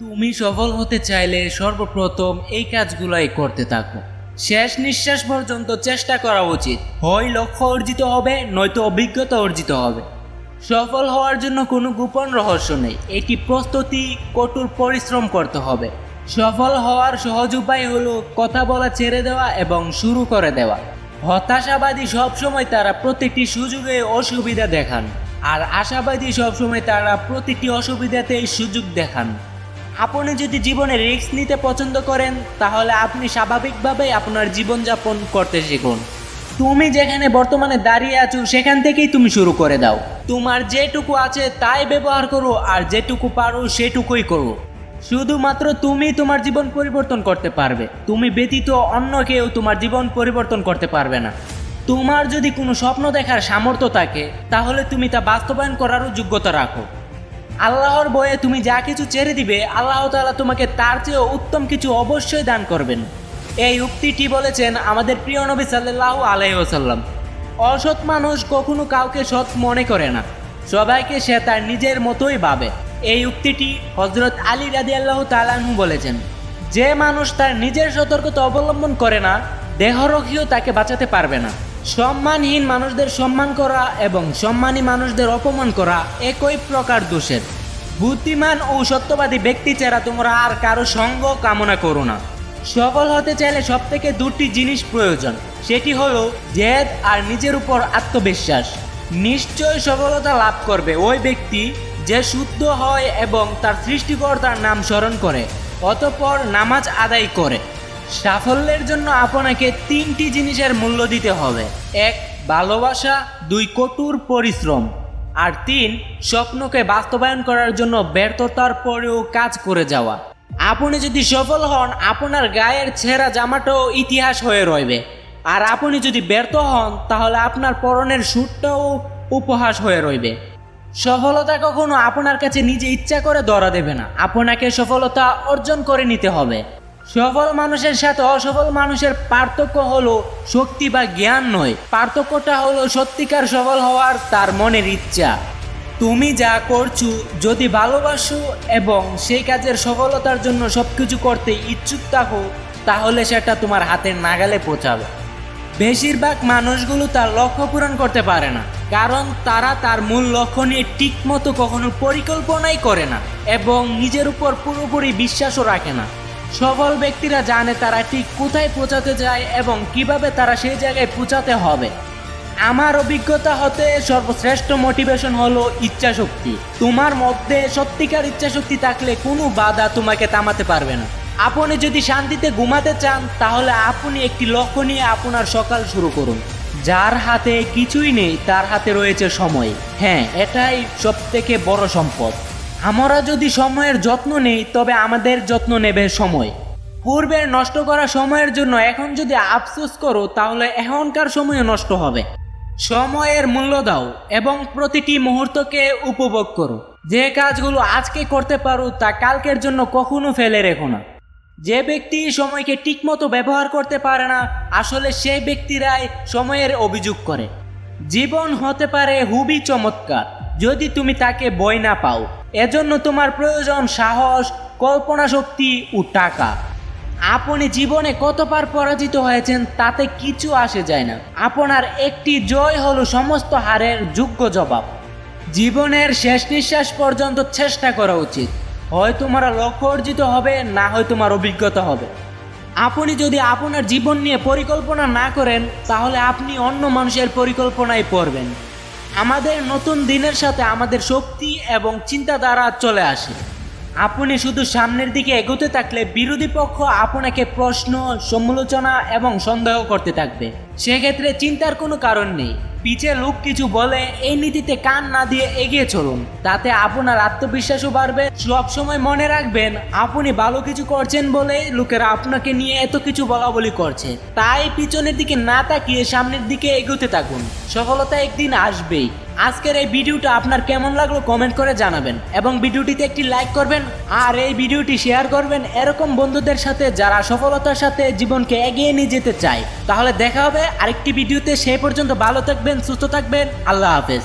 তুমি সফল হতে চাইলে সর্বপ্রথম এই কাজগুলাই করতে থাকো। শেষ নিঃশ্বাস পর্যন্ত চেষ্টা করা উচিত। হয় লক্ষ্য অর্জিত হবে, নয়তো অভিজ্ঞতা অর্জিত হবে। সফল হওয়ার জন্য কোনো গোপন রহস্য নেই। এটি প্রস্তুতি, কঠোর পরিশ্রম করতে হবে। সফল হওয়ার সহজ উপায় হলো কথা বলা ছেড়ে দেওয়া এবং শুরু করে দেওয়া। হতাশাবাদী সবসময় তারা প্রতিটি সুযোগে অসুবিধা দেখান। আর আশাবাদী সবসময় তারা প্রতিটি অসুবিধাতেই সুযোগ দেখান। আপনি যদি জীবনে রিস্ক নিতে পছন্দ করেন, তাহলে আপনি স্বাভাবিকভাবেই আপনার জীবনযাপন করতে শিখুন। তুমি যেখানে বর্তমানে দাঁড়িয়ে আছো, সেখান থেকেই তুমি শুরু করে দাও। তোমার যেটুকু আছে, তাই ব্যবহার করো, আর যেটুকু পারো, সেটুকুই করো। শুধুমাত্র তুমি তোমার জীবন পরিবর্তন করতে পারবে। তুমি ব্যতীত অন্য কেউ তোমার জীবন পরিবর্তন করতে পারবে না। তোমার যদি কোনো স্বপ্ন দেখার সামর্থ্য থাকে, তাহলে তুমি তা বাস্তবায়ন করারও যোগ্যতা রাখো। আল্লাহর বয়ে তুমি যা কিছু ছেড়ে দিবে, আল্লাহ তাআলা তোমাকে তার চেয়েও উত্তম কিছু অবশ্যই দান করবেন। এই উক্তিটি বলেছেন আমাদের প্রিয় নবী সাল্লাহ আলাইসাল্লাম অসৎ মানুষ কখনো কাউকে সৎ মনে করে না, সবাইকে সে তার নিজের মতোই ভাবে। এই উক্তিটি হজরত আলী রাদি আল্লাহ তালাহু বলেছেন, যে মানুষ তার নিজের সতর্কতা অবলম্বন করে না দেহরক্ষীও তাকে বাঁচাতে পারবে না। সম্মানহীন মানুষদের সম্মান করা এবং সম্মানী মানুষদের অপমান করা একই প্রকার দোষের। বুদ্ধিমান ও সত্যবাদী ব্যক্তি ছাড়া তোমরা আর কারও সঙ্গ কামনা করো না। সফল হতে চাইলে সব থেকে দুটি জিনিস প্রয়োজন, সেটি হলো জেদ আর নিজের উপর আত্মবিশ্বাস। নিশ্চয় সফলতা লাভ করবে ওই ব্যক্তি যে শুদ্ধ হয় এবং তার সৃষ্টিকর্তার নাম স্মরণ করে, অতঃপর নামাজ আদায় করে। সাফল্যের জন্য আপনাকে তিনটি জিনিসের মূল্য দিতে হবে। এক, ভালোবাসা। দুই, কঠোর পরিশ্রম। আর তিন, স্বপ্নকে বাস্তবায়ন করার জন্য ব্যর্থতার পরেও কাজ করে যাওয়া। আপনি যদি সফল হন, আপনার গায়ের ছেঁড়া জামাটাও ইতিহাস হয়ে রইবে। আর আপনি যদি ব্যর্থ হন, তাহলে আপনার পরনের সুটটাও উপহাস হয়ে রইবে। সফলতা কখনো আপনার কাছে নিজে ইচ্ছা করে ধরা দেবে না। আপনাকে সফলতা অর্জন করে নিতে হবে। সফল মানুষের সাথে অসফল মানুষের পার্থক্য হলো শক্তি বা জ্ঞান নয়। পার্থক্যটা হলো সত্যিকার সফল হওয়ার তার মনের ইচ্ছা। তুমি যা করছ, যদি ভালোবাসো এবং সেই কাজের সফলতার জন্য সব কিছু করতে ইচ্ছুক থাকো, তাহলে সেটা তোমার হাতের নাগালে পৌঁছাবে। বেশিরভাগ মানুষগুলো তার লক্ষ্য পূরণ করতে পারে না, কারণ তারা তার মূল লক্ষ্য নিয়ে ঠিকমতো কখনো পরিকল্পনাই করে না এবং নিজের উপর পুরোপুরি বিশ্বাসও রাখে না। সফল ব্যক্তিরা জানে তারা ঠিক কোথায় পৌঁছাতে যায় এবং কীভাবে তারা সেই জায়গায় পৌঁছাতে হবে। আমার অভিজ্ঞতা হতে সর্বশ্রেষ্ঠ মোটিভেশন হলো ইচ্ছাশক্তি। তোমার মধ্যে সত্যিকার ইচ্ছাশক্তি থাকলে কোনো বাধা তোমাকে থামাতে পারবে না। আপনি যদি শান্তিতে ঘুমাতে চান, তাহলে আপনি একটি লক্ষ্য নিয়ে আপনার সকাল শুরু করুন। যার হাতে কিছুই নেই, তার হাতে রয়েছে সময়। হ্যাঁ এটাই সব থেকে বড় সম্পদ। আমরা যদি সময়ের যত্ন নেই, তবে আমাদের যত্ন নেবে সময়। পূর্বের নষ্ট করা সময়ের জন্য এখন যদি আফসোস করো, তাহলে এখনকার সময় নষ্ট হবে। সময়ের মূল্য দাও এবং প্রতিটি মুহূর্তকে উপভোগ করো। যে কাজগুলো আজকে করতে পারো, তা কালকের জন্য কখনো ফেলে রেখো না। যে ব্যক্তি সময়কে ঠিকমতো ব্যবহার করতে পারে না, আসলে সেই ব্যক্তিরাই সময়ের অভিযোগ করে। জীবন হতে পারে হুবই চমৎকার, যদি তুমি তাকে বই না পাও। এজন্য তোমার প্রয়োজন সাহস কল্পনা শক্তি ও টাকা। আপনি জীবনে কতবার পরাজিত হয়েছেন তাতে কিছু আসে যায় না। আপনার একটি জয় হলো সমস্ত হারের যোগ্য জবাব। জীবনের শেষ নিঃশ্বাস পর্যন্ত চেষ্টা করা উচিত। হয় তোমার লক্ষ্য অর্জিত হবে, না হয় তোমার অভিজ্ঞতা হবে। আপনি যদি আপনার জীবন নিয়ে পরিকল্পনা না করেন, তাহলে আপনি অন্য মানুষের পরিকল্পনায় পড়বেন। আমাদের নতুন দিনের সাথে আমাদের শক্তি এবং চিন্তাধারা চলে আসে। আপনি শুধু সামনের দিকে এগোতে থাকলে বিরোধী পক্ষ আপনাকে প্রশ্ন, সমালোচনা এবং সন্দেহ করতে থাকবে। সেক্ষেত্রে চিন্তার কোনো কারণ নেই। পিছে লোক কিছু বলে এই নীতিতে কান না দিয়ে এগিয়ে চলুন। তাতে আপনার আত্মবিশ্বাসও বাড়বে। সবসময় মনে রাখবেন, আপনি ভালো কিছু করছেন বলে লোকেরা আপনাকে নিয়ে এত কিছু বলা বলি করছে। তাই পিছনের দিকে না তাকিয়ে সামনের দিকে এগোতে থাকুন। সফলতা একদিন আসবেই। আজকের এই ভিডিওটা আপনার কেমন লাগল কমেন্ট করে জানাবেন এবং ভিডিওটিতে একটি লাইক করবেন আর এই ভিডিওটি শেয়ার করবেন এরকম বন্ধুদের সাথে যারা সফলতার সাথে জীবনকে এগিয়ে নিয়ে যেতে চায়। তাহলে দেখা হবে আরেকটি ভিডিওতে। সেই পর্যন্ত ভালো থাকবেন, সুস্থ থাকবেন। আল্লাহ হাফেজ।